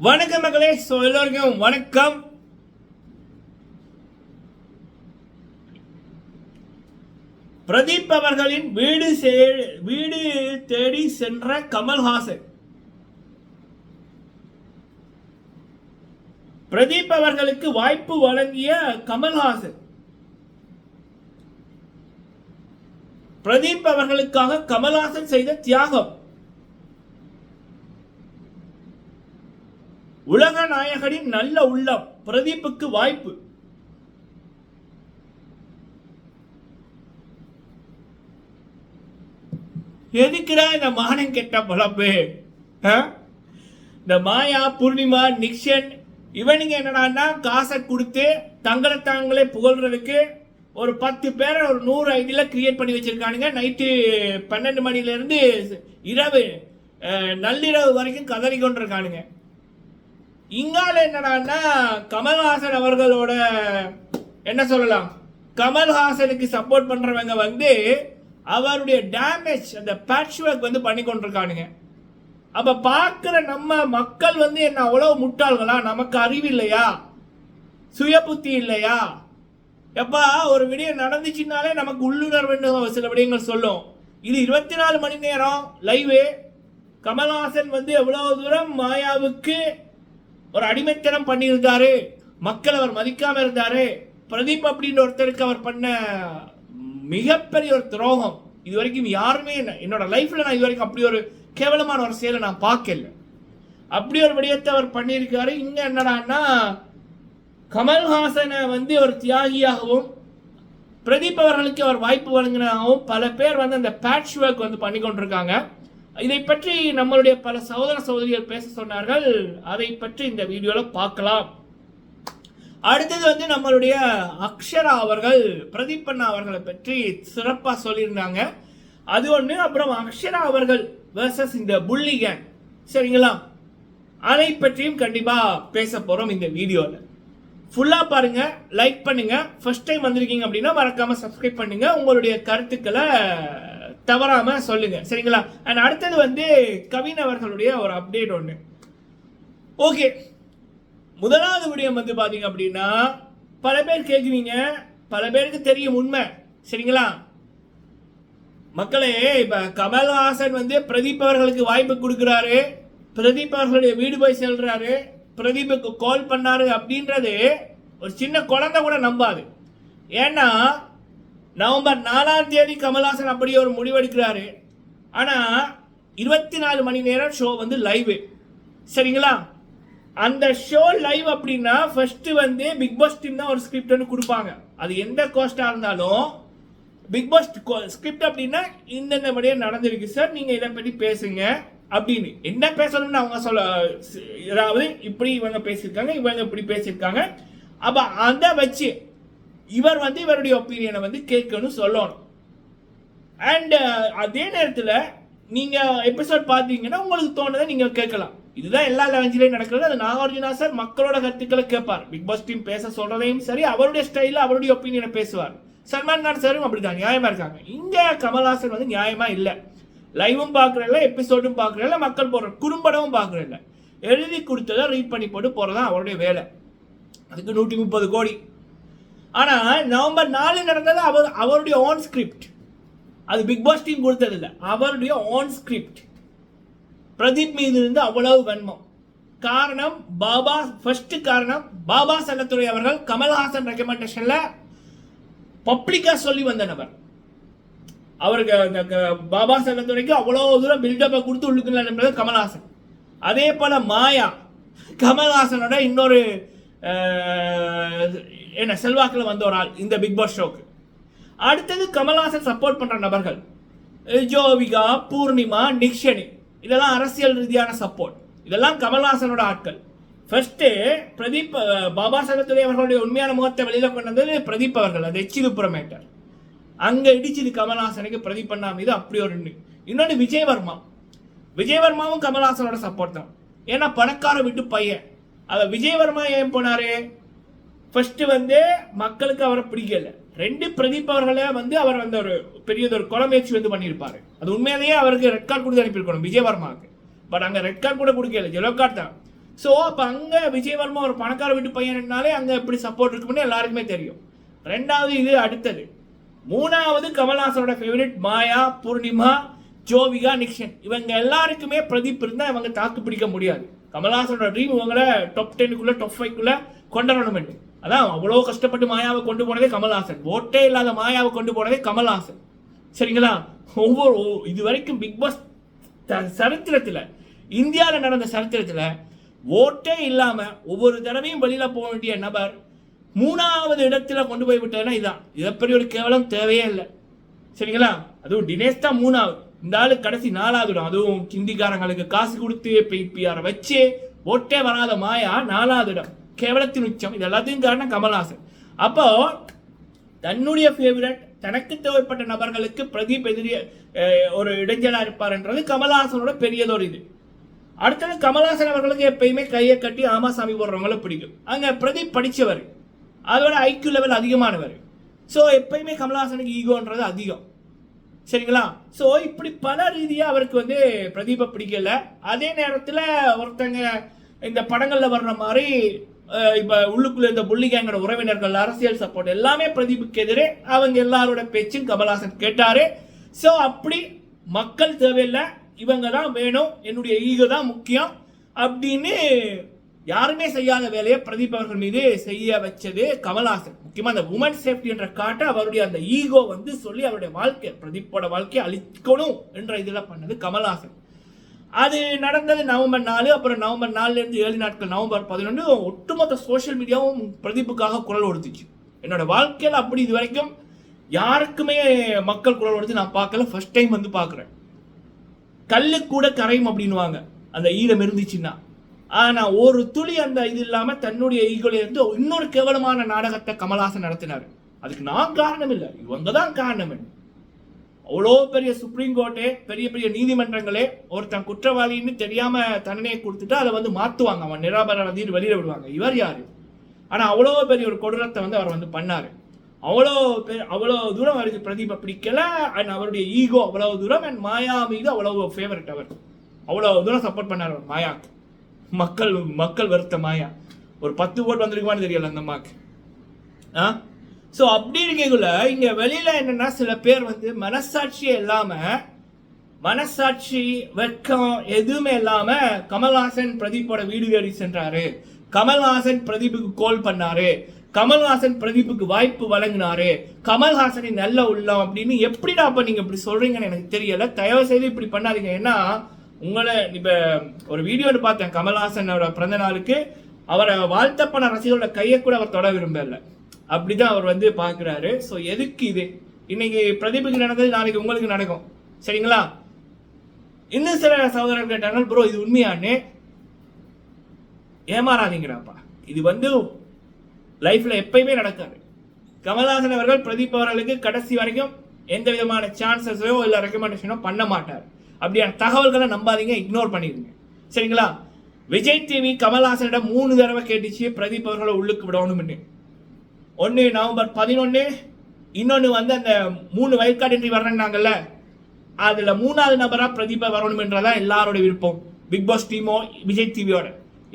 வணக்கம் மக்களே. ஸோ எல்லோருக்கும் வணக்கம். பிரதீப் அவர்களின் வீடு சே- வீடு தேடி சென்ற கமல்ஹாசன். பிரதீப் அவர்களுக்கு வாய்ப்பு வழங்கிய கமல்ஹாசன். பிரதீப் அவர்களுக்காக கமல்ஹாசன் செய்த தியாகம். உலக நாயகனின் நல்ல உள்ளம் பிரதீப்புக்கு வாய்ப்பு. எதுக்குடா இந்த மானம் கெட்ட பொழப்பு? ஆ? இந்த மாயா பூர்ணிமா நிக்ஷன் இவனுங்க என்னடான்னா காசை கொடுத்து தங்களை தாங்களே புகழ்றதுக்கு ஒரு பத்து பேரை ஒரு நூறு ஐடியில் கிரியேட் பண்ணி வச்சிருக்கானுங்க. நைட்டு பன்னெண்டு மணிலேருந்து இரவு நள்ளிரவு வரைக்கும் கதறி கொண்டிருக்கானுங்க. இங்கால என்னடான்னா கமல்ஹாசன் அவர்களோட என்ன சொல்லலாம்? கமல்ஹாசனுக்கு சப்போர்ட் பண்ணுறவங்க வந்து அவருடைய டேமேஜ் அந்த பேட்ச் ஒர்க் வந்து பண்ணி கொண்டிருக்கானுங்க. அப்போ பார்க்குற நம்ம மக்கள் வந்து என்ன அவ்வளோ முட்டாள்களா? நமக்கு அறிவு இல்லையா? சுய புத்தி இல்லையா? எப்பா ஒரு விடயம் நடந்துச்சுனாலே நமக்கு உள்ளுணர்வுன்னு சில விடயங்கள் சொல்லும். இது இருபத்தி நாலு மணி நேரம் லைவு கமல்ஹாசன் வந்து எவ்வளோ தூரம் மாயாவுக்கு ஒரு அடிமைத்தனம் பண்ணியிருந்தாரு. மக்கள் அவர் மதிக்காம இருந்தாரு. பிரதீப் அப்படின்னு ஒருத்தருக்கு அவர் பண்ண மிகப்பெரிய ஒரு துரோகம். இது வரைக்கும் யாருமே என்னோட லைஃப்ல நான் இது வரைக்கும் அப்படி ஒரு கேவலமான ஒரு செயலை நான் பார்க்கல. அப்படி ஒரு விடயத்தை அவர் பண்ணியிருக்காரு. இங்க என்னடான்னா கமல்ஹாசனை வந்து ஒரு தியாகியாகவும் பிரதீப் அவர்களுக்கு அவர் வாய்ப்பு வழங்கினாகவும் பல பேர் வந்து அந்த பேட்ச் ஒர்க் வந்து பண்ணி கொண்டிருக்காங்க இதை பற்றி நம்மளுடைய பல சகோதர சகோதரிகள் பேச சொன்னார்கள். அதை பற்றி இந்த வீடியோவில் பார்க்கலாம். அடுத்தது வந்து நம்மளுடைய அக்ஷரா அவர்கள் பிரதீப் அண்ணா அவர்களை பற்றி சிறப்பாக சொல்லியிருந்தாங்க. அது ஒன்று அப்புறம் அக்ஷரா அவர்கள் வேர்சஸ் இந்த புள்ளி கேங் சரிங்களா? அதை பற்றியும் கண்டிப்பாக பேச போகிறோம் இந்த வீடியோவில் ஃபுல்லாக பாருங்க லைக் பண்ணுங்க. ஃபர்ஸ்ட் டைம் வந்திருக்கீங்க அப்படின்னா மறக்காம சப்ஸ்கிரைப் பண்ணுங்க. உங்களுடைய கருத்துக்களை தவறாமல் சொல்லுங்கள் சரிங்களா? அண்ட் அடுத்தது வந்து கவின் அவர்களுடைய ஒரு அப்டேட் ஒன்று ஓகே முதலாவது விடயம் வந்து பார்த்தீங்க அப்படின்னா பல பேர் கேட்குறீங்க பல பேருக்கு தெரியும் உண்மை. சரிங்களா? மக்களே இப்போ கமல்ஹாசன் வந்து பிரதீப் அவர்களுக்கு வாய்ப்பு கொடுக்குறாரு. பிரதீப் அவர்களுடைய வீடு போய் செல்கிறாரு பிரதீப்புக்கு கால் பண்ணாரு அப்படின்றது ஒரு சின்ன குழந்தை கூட நம்பாது. ஏன்னா நவம்பர் நாலாம் தேதி கமல்ஹாசன் அப்படி ஒரு முடிவெடுக்கிறாரு. ஆனால் இருபத்தி நாலு மணி நேரம் ஷோ வந்து லைவ் சரிங்களா? அந்த ஷோ லைவ் அப்படின்னா ஃபஸ்ட்டு வந்து பிக் பாஸ் டீம் தான் ஒரு ஸ்கிரிப்ட் ஒன்று கொடுப்பாங்க. அது எந்த கோஸ்ட்டாக இருந்தாலும் பிக் பாஸ் ஸ்கிரிப்ட் அப்படின்னா இந்தந்த படியே நடந்திருக்கு. சார் நீங்கள் இதை பற்றி பேசுங்க அப்படின்னு. என்ன பேசணும்னு அவங்க சொல்ல அதாவது இப்படி இவங்க பேசியிருக்காங்க இவங்க இப்படி பேசியிருக்காங்க. அப்போ அதை வச்சு இவர் வந்து இவருடைய ஒப்பீனியனை வந்து கேட்கணும் சொல்லணும். அண்ட் அதே நேரத்தில் நீங்கள் எபிசோட் பார்த்தீங்கன்னா உங்களுக்கு தோணுதை நீங்கள் கேட்கலாம். இதுதான் எல்லா லெவன்ஸ்லையும் நடக்கிறது. அது நாகார்ஜுனா சார் மக்களோட கருத்துக்களை கேட்பார். பிக் பாஸ் டீம் பேச சொல்கிறதையும் சரி அவருடைய ஸ்டைலில் அவருடைய ஒப்பீனியனை பேசுவார். சல்மான் கான் சாரும் அப்படிதான் நியாயமாக இருக்காங்க. இங்கே கமல்ஹாசன் வந்து நியாயமாக இல்லை. லைவும் பார்க்குறதில்ல எபிசோடும் பார்க்குறதில்ல மக்கள் போடுற குறும்படமும் பார்க்குறதில்ல. எழுதி கொடுத்ததை ரீட் பண்ணி போட்டு போகிறதான் அவருடைய வேலை. அதுக்கு நூற்றி முப்பது கோடி. ஆனால் நவம்பர் நாலு நடந்தது அவர் அவருடைய ஓன் ஸ்கிரிப்ட் அது பிக் பாஸ் டீம் கொடுத்தது அவருடைய ஓன் ஸ்கிரிப்ட் பிரதீப் மீது இருந்து அவ்வளவு வன்மம் காரணம் பாபா ஃபர்ஸ்ட் காரணம் பாபா செல்லத்துறை அவர்கள் கமல்ஹாசன் ரெக்கமெண்டேஷன்ல பப்ளிக்கா சொல்லி வந்த நபர். அவருக்கு அந்த க- பாபா செல்லத்துறைக்கு அவ்வளோ தூரம் பில்டப்பை கொடுத்து உள்ளுக்குள்ள நம்புறது கமல்ஹாசன். அதே போல மாயா. கமல்ஹாசனோட இன்னொரு என்ன செல்வாக்கில் வந்த ஒரு ஆள் இந்த பிக் பாஸ் ஷோக்கு அடுத்தது கமல்ஹாசன் சப்போர்ட் பண்ணுற நபர்கள். ஜோவிகா பூர்ணிமா நிக்ஷனி. இதெல்லாம் அரசியல் ரீதியான சப்போர்ட் இதெல்லாம் கமல்ஹாசனோட ஆட்கள். ஃபர்ஸ்ட் பிரதீப் பாபா சகத்துறை அவர்களுடைய உண்மையான முகத்தை வெளியில் கொண்டு வந்தது பிரதீப் அவர்கள் அது எச்சிலுப்புற மேட்டர். அங்கே இடிச்சது கமல்ஹாசனுக்கு பிரதீப் அண்ணா மீது அப்படி ஒரு இன்னொன்று விஜயவர்மா. விஜயவர்மாவும் கமல்ஹாசனோட சப்போர்ட் தான். ஏன்னா பணக்கார விட்டு பையன். அதை விஜயவர்மா ஏன் போனாரு? ஃபர்ஸ்ட் வந்து மக்களுக்கு அவரை பிடிக்கல. ரெண்டு பிரதீப் அவர்களை வந்து அவர் வந்து ஒரு பெரிய ஒரு கொலை வந்து பண்ணியிருப்பார். அது உண்மையிலேயே அவருக்கு ரெட் கார்டு கொடுத்து அனுப்பியிருக்கணும் விஜயவர்மாவுக்கு. பட் அங்கே ரெட் கார்டு கூட கொடுக்கல எல்லோ கார்டு தான். ஸோ அப்போ அங்கே விஜயவர்மா ஒரு பணக்கார வீட்டு பையன்னாலே அங்கே எப்படி சப்போர்ட் இருக்கும்னு எல்லாருக்குமே தெரியும். ரெண்டாவது இது அடுத்தது. மூணாவது கமல்ஹாசனோட ஃபேவரட் மாயா பூர்ணிமா ஜோவிகா நிக்ஷன். இவங்க எல்லாருக்குமே பிரதீப் இருந்தால் இவங்க தாக்கு பிடிக்க முடியாது. கமல்ஹாசனோட ட்ரீம் இவங்கள டாப் டென்னுக்குள்ளே டாப் ஃபைவ்க்குள்ளே கொண்டு வரணும் அதான் அவ்வளோ கஷ்டப்பட்டு மாயாவை கொண்டு போனதே கமல்ஹாசன். ஓட்டே இல்லாத மாயாவை கொண்டு போனதே கமல்ஹாசன். சரிங்களா? ஒவ்வொரு இது வரைக்கும் பிக் பாஸ் த- இந்தியாவில் நடந்த சரித்திரத்தில் ஓட்டே இல்லாமல் ஒவ்வொரு தடவையும் வெளியில் போக வேண்டிய நபர் மூணாவது இடத்துல கொண்டு போய் விட்டதுன்னா இதான். இதை ஒரு கேவலம் தேவையே இல்லை. சரிங்களா? அதுவும் தினேஷ் தான் மூணாவது. இந்த ஆளு கடைசி நாலாவது இடம். அதுவும் ஹிந்திக்காரங்களுக்கு காசு கொடுத்து பிபிஆரை வச்சு ஓட்டே வராத மாயா நாலாவது இடம். கேவலத்தின் உச்சம். இது எல்லாத்தையும் காரணம் கமல்ஹாசன். அப்போ தன்னுடைய ஃபேவரட் தனக்கு தேவைப்பட்ட நபர்களுக்கு பிரதீப் எதிரிய ஒரு இடைஞ்சலாக இருப்பார்ன்றது கமல்ஹாசனோட பெரியதொரு இது. அடுத்தது கமல்ஹாசன் அவர்களுக்கு எப்பயுமே கையை கட்டி ஆமாசாமி போடுறவங்கள பிடிக்கும். அங்கே பிரதீப் படித்தவர் அதோட ஐக்கியூ லெவல் அதிகமானவர். ஸோ எப்பயுமே கமல்ஹாசனுக்கு ஈகோன்றது அதிகம். சரிங்களா? ஸோ இப்படி பல ரீதியாக அவருக்கு வந்து பிரதீபை பிடிக்கல. அதே நேரத்தில் ஒருத்தங்க இந்த படங்களில் வர்ற மாதிரி இப்போ உள்ளுக்குள்ள இந்த புள்ளிகேங்கோட உறவினர்கள் அரசியல் சப்போர்ட் எல்லாமே பிரதீபுக்கு எதிரே அவங்க எல்லாரோட பேச்சும் கமல்ஹாசன் கேட்டாரு. ஸோ அப்படி மக்கள் தேவையில்லை இவங்க தான் வேணும் என்னுடைய ஈகோ தான் முக்கியம் அப்படின்னு யாருமே செய்யாத வேலையை பிரதீப் அவர்கள் மீது செய்ய வச்சது கமல்ஹாசன். முக்கியமாக அந்த உமன் சேஃப்டி என்ற காட்ட அவருடைய அந்த ஈகோ வந்து சொல்லி அவருடைய வாழ்க்கை பிரதீப்போட வாழ்க்கையை அழிக்கணும் என்ற இதில் பண்ணது கமல்ஹாசன். அது நடந்தது நவம்பர் நாலு அப்புறம் நவம்பர் நாலுலேருந்து ஏழு நாட்கள் நவம்பர் பதினொன்று ஒட்டுமொத்த சோஷியல் மீடியாவும் பிரதீப்புக்காக குரல் கொடுத்துச்சு. என்னோட வாழ்க்கையில் அப்படி இது வரைக்கும் யாருக்குமே மக்கள் குரல் கொடுத்து நான் பார்க்கல. ஃபர்ஸ்ட் டைம் வந்து பார்க்குறேன். கல்லு கூட கரையும் அப்படின்னுவாங்க. அந்த ஈரம் இருந்துச்சுன்னா. ஆனால் ஒரு துளி அந்த இது இல்லாமல் தன்னுடைய ஈகோலேருந்து இன்னொரு கேவலமான நாடகத்தை கமல்ஹாசன் நடத்தினார். அதுக்கு நான் காரணம் இல்லை. இவங்க தான் காரணம். அவ்வளோ பெரிய சுப்ரீம் கோர்ட்டே பெரிய பெரிய நீதிமன்றங்களே ஒருத்தன் குற்றவாளின்னு தெரியாம தண்டனையை கொடுத்துட்டு அதை வந்து மாற்றுவாங்க அவன் நிராபராதின்னு வெளியில விடுவாங்க. இவர் யாரு? ஆனால் அவ்வளோ பெரிய ஒரு கொடூரத்தை வந்து அவர் வந்து பண்ணார். அவ்வளோ பெரிய அவ்வளோ தூரம் அவருக்கு பிரதீபை பிடிக்கல அண்ட் அவருடைய ஈகோ அவ்வளோ தூரம் அண்ட் மாயா மீது அவ்வளோ ஃபேவரட் அவர். அவ்வளோ தூரம் சப்போர்ட் பண்ணார் அவர் மாயாக்கு மக்கள் மக்கள் வருத்த மாயா. ஒரு பத்து ஓட் வந்திருக்குமான்னு தெரியல அந்த அம்மாக்கு. ஆ? ஸோ அப்படி இருக்கக்குள்ள இங்கே வெளியில் என்னென்னா சில பேர் வந்து மனசாட்சியே இல்லாமல் மனசாட்சி வெட்கம் எதுவுமே இல்லாமல் கமல்ஹாசன் பிரதீப்போட வீடு தேடி சென்றாரு. கமல்ஹாசன் பிரதீப்புக்கு கோல் பண்ணாரு. கமல்ஹாசன் பிரதீப்புக்கு வாய்ப்பு வழங்கினாரு. கமல்ஹாசனின் நல்ல உள்ளம் அப்படின்னு எப்படிடா அப்போ நீங்கள் இப்படி சொல்கிறீங்கன்னு எனக்கு தெரியல. தயவு செய்து இப்படி பண்ணாதீங்க. ஏன்னா உங்களை இப்போ ஒரு வீடியோவில் பார்த்தேன் கமல்ஹாசனோட பிறந்த நாளுக்கு. அவரை வாழ்த்தப்பன ரசிகர்களோட கையை கூட அவர் தொட விரும்பலை. அப்படிதான் அவர் வந்து பார்க்குறாரு. ஸோ எதுக்கு இது? இன்னைக்கு பிரதீபுக்கு நடந்தது நாளைக்கு உங்களுக்கு நடக்கும். சரிங்களா? இன்னும் சில சகோதரர்கள் கேட்டாங்க ப்ரோ இது உண்மையான்னு? ஏமாறாதீங்கடாப்பா. இது வந்து லைஃப்ல எப்பயுமே நடக்காது. கமல்ஹாசன் அவர்கள் பிரதீப் அவர்களுக்கு கடைசி வரைக்கும் எந்த விதமான சான்சஸோ இல்லை ரெக்கமெண்டேஷனோ பண்ண மாட்டார். அப்படியான தகவல்களை நம்பாதீங்க இக்னோர் பண்ணிடுங்க. சரிங்களா? விஜய் டிவி கமல்ஹாசனிடம் மூணு தடவை கேட்டுச்சு பிரதீப் அவர்களை உள்ளுக்கு விடணும்னு. ஒன்று நவம்பர் பதினொன்று இன்னொன்று வந்து அந்த மூணு வயல்காடு என்ட்ரி வர்றேன்னாங்கல்ல அதில் மூணாவது நபராக பிரதீபா வரணுமென்றதான் எல்லாரோட விருப்பம். பிக் பாஸ் டீமோ விஜய் டிவியோட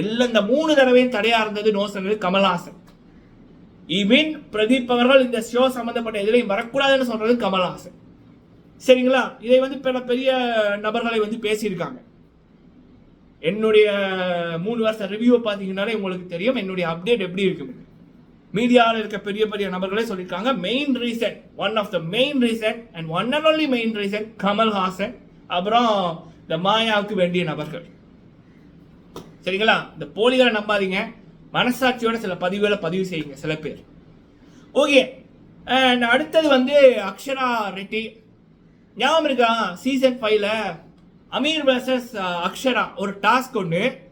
எல்லாம் இந்த மூணு தடவையும் தடையாக இருந்தது நோ சொன்னது கமல்ஹாசன். இவின் பிரதீப் அவர்கள் இந்த ஷோ சம்மந்தப்பட்ட எதிரையும் வரக்கூடாதுன்னு சொல்றது கமல்ஹாசன். சரிங்களா? இதை வந்து பல பெரிய நபர்களை வந்து பேசியிருக்காங்க. என்னுடைய மூணு வருஷம் ரிவ்யூவை பார்த்தீங்கன்னாலே உங்களுக்கு தெரியும் என்னுடைய அப்டேட் எப்படி இருக்குன்னு மீடியாவில் இருக்க பெரிய பெரிய நபர்களே சொல்லியிருக்காங்க. Main reason one of the main reason and one and only main reason Kamal Haasan அப்புறம் இந்த மாயாவுக்கு வேண்டிய நபர்கள். சரிங்களா? இந்த போலிகளை நம்பாதீங்க. மனசாட்சியோட சில பதிவுகளை பதிவு செய்யுங்க சில பேர். ஓகே அண்ட் அடுத்தது வந்து அக்ஷரா ரெட்டி. ஞாபகம் இருக்கா? சீசன் ஃபைவ்ல அமீர் வர்சஸ் அக்ஷரா. ஒரு டாஸ்க் ஒன்று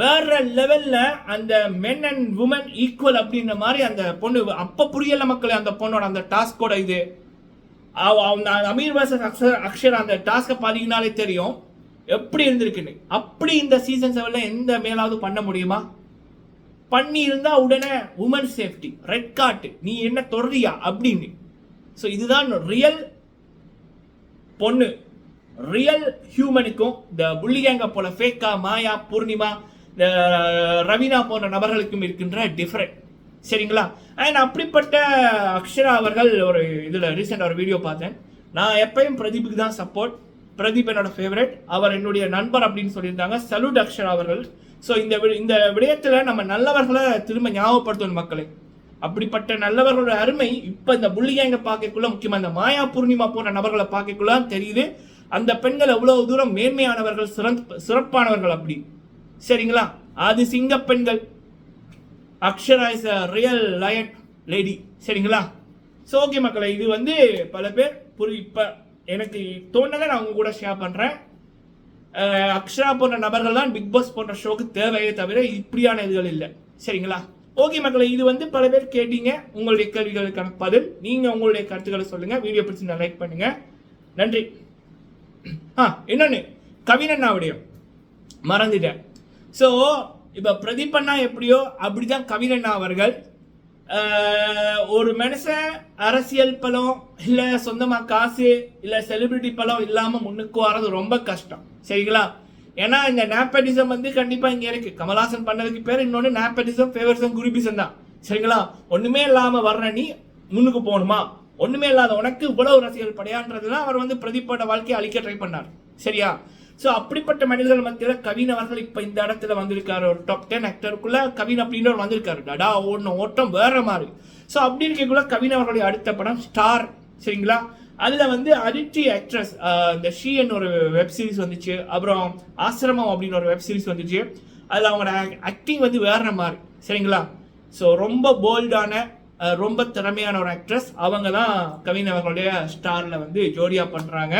வேற லெவல்ல அந்த மென் அண்ட் உமன் ஈக்குவல் அப்படின்ற மாதிரி அந்த பொண்ணு அப்ப புரியல மக்களே அந்த பொண்ணோட அந்த டாஸ்கோட இது. அமீர் வர்சஸ் அக்ஷர் அக்ஷர் அந்த டாஸ்க்கை பார்த்தீங்கனாலே தெரியும். எப்படி இருந்திருக்குன்னு. அப்படி இந்த சீசன் செவன்ல எந்த மேலாவது பண்ண முடியுமா? பண்ணி இருந்தா உடனே உமன் சேஃப்டி ரெட் கார்டு நீ என்ன தொடரியா அப்படின்னு. ஸோ இதுதான் ரியல் பொண்ணு. ரியல் ஹியூமனுக்கும் இந்த புள்ளிகேங்க போல ஃபேக்கா மாயா பூர்ணிமா ரவீனா போன்ற நபர்களுக்கும் இருக்கின்ற டிஃப்ரெண்ட் சரிங்களா? அண்ட் அப்படிப்பட்ட அக்ஷரா அவர்கள் ஒரு இதில் ரீசெண்டாக ஒரு வீடியோ பார்த்தேன். நான் எப்பயும் பிரதீப்புக்கு தான் சப்போர்ட் பிரதீப் என்னோட ஃபேவரட் அவர் என்னுடைய நண்பர் அப்படின்னு சொல்லியிருந்தாங்க. சலூட் அக்ஷரா அவர்கள். ஸோ இந்த வி- இந்த விடயத்தில் நம்ம நல்லவர்களை திரும்ப ஞாபகப்படுத்தணும் மக்களை. அப்படிப்பட்ட நல்லவர்களோட அருமை இப்போ இந்த புள்ளிகேங்க பார்க்கக்குள்ள முக்கியமாக இந்த மாயா பூர்ணிமா போன்ற நபர்களை பார்க்கக்குள்ள தெரியுது. அந்த பெண்கள் எவ்வளவு தூரம் மேன்மையானவர்கள் சிறந்த சிறப்பானவர்கள் அப்படி. சரிங்களா? அது சிங்க பெண்கள் Akshara is a real lion lady சரிங்களா? ஸோ ஓகே மக்களை இது வந்து பல பேர் புரி இப்போ எனக்கு தோணலை நான் உங்க கூட ஷேர் பண்ணுறேன் அக்ஷரா போன்ற நபர்கள் தான் பிக் பாஸ் போன்ற ஷோக்கு தேவையே தவிர இப்படியான இதுகள் இல்லை. சரிங்களா? ஓகே மக்களை இது வந்து பல பேர் கேட்டீங்க. உங்களுடைய கேள்விகளுக்கான பதில். நீங்கள் உங்களுடைய கருத்துக்களை சொல்லுங்கள் வீடியோ பிடிச்சி லைக் பண்ணுங்கள் நன்றி. ஆ இன்னொன்று கவினண்ணா விடயம் மறந்துட்டேன். ஸோ இப்போ பிரதீபண்ணா எப்படியோ அப்படி தான் கவினண்ணா அவர்கள் ஒரு மனுஷன் அரசியல் பலம் இல்லை சொந்தமாக காசு இல்லை செலிபிரிட்டி பலம் இல்லாமல் முன்னுக்கு வர்றது ரொம்ப கஷ்டம். சரிங்களா? ஏன்னா இந்த நேப்பட்டிசம் வந்து கண்டிப்பாக இங்கே இருக்கு. கமலாசன் பண்ணதுக்கு பேர் இன்னொன்று நேப்பட்டிசம் ஃபேவரிசம் குருபிசம் தான். சரிங்களா? ஒன்றுமே இல்லாமல் வர்ற நீ முன்னுக்கு போகணுமா? ஒன்றுமே இல்லாத உனக்கு இவ்வளவு ரசிகர்கள் படையான்றதுலாம் அவர் வந்து பிரதீப்போட வாழ்க்கையை அழிக்க ட்ரை பண்ணார். சரியா? ஸோ அப்படிப்பட்ட மனிதர்கள் மத்தியில் கவின் அவர்கள் இப்போ இந்த இடத்துல வந்திருக்காரு. ஒரு டாப் டென் ஆக்டருக்குள்ள கவின் அப்படின்னு ஒரு வந்திருக்காரு. டடா ஒன்று ஓட்டம் வேற மாதிரி. ஸோ அப்படி இருக்கக்குள்ள கவின் அவர்களுடைய அடுத்த படம் ஸ்டார் சரிங்களா? அதில் வந்து அதிர்ச்சி ஆக்ட்ரஸ் இந்த ஷீன்னு ஒரு வெப் சீரிஸ் வந்துச்சு. அப்புறம் ஆசிரமம் அப்படின்னு ஒரு வெப் சீரிஸ் வந்துச்சு. அதில் அவங்களோட ஆக்டிங் வந்து வேற மாதிரி சரிங்களா? ஸோ ரொம்ப போல்டான ரொம்ப திறமையான ஒரு ஆக்ட்ரஸ் அவங்க தான் கவின் அவர்களுடைய ஸ்டாரில் வந்து ஜோடியாக பண்ணுறாங்க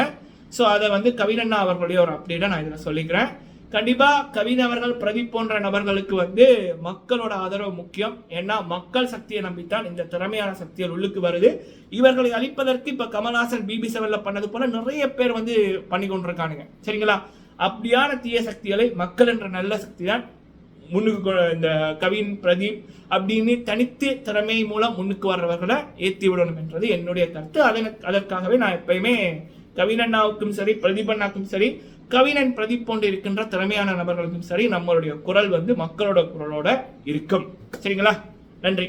ஸோ அதை வந்து கவினண்ணா அவர்களுடைய ஒரு அப்டேட்டை நான் இதில் சொல்லிக்கிறேன். கண்டிப்பாக கவின் அவர்கள் பிரதீப் போன்ற நபர்களுக்கு வந்து மக்களோட ஆதரவு முக்கியம். ஏன்னா மக்கள் சக்தியை நம்பித்தான் இந்த திறமையான சக்திகள் உள்ளுக்கு வருது. இவர்களை அழிப்பதற்கு இப்போ கமல்ஹாசன் பிபி செவனில் பண்ணது போல நிறைய பேர் வந்து பண்ணி கொண்டிருக்கானுங்க. சரிங்களா? அப்படியான தீய சக்திகளை மக்கள் என்ற நல்ல சக்தி தான் முன்னுக்கு இந்த கவின் பிரதீப் அப்படின்னு தனித்து திறமை மூலம் முன்னுக்கு வர்றவர்களை ஏற்றி விடணும் என்றது என்னுடைய கருத்து. அதன் அதற்காகவே நான் எப்பயுமே கவினண்ணாவுக்கும் சரி பிரதீபண்ணாக்கும் சரி கவினன் பிரதீப் போன்று இருக்கின்ற திறமையான நபர்களுக்கும் சரி நம்மளுடைய குரல் வந்து மக்களோட குரலோட இருக்கும். சரிங்களா? நன்றி.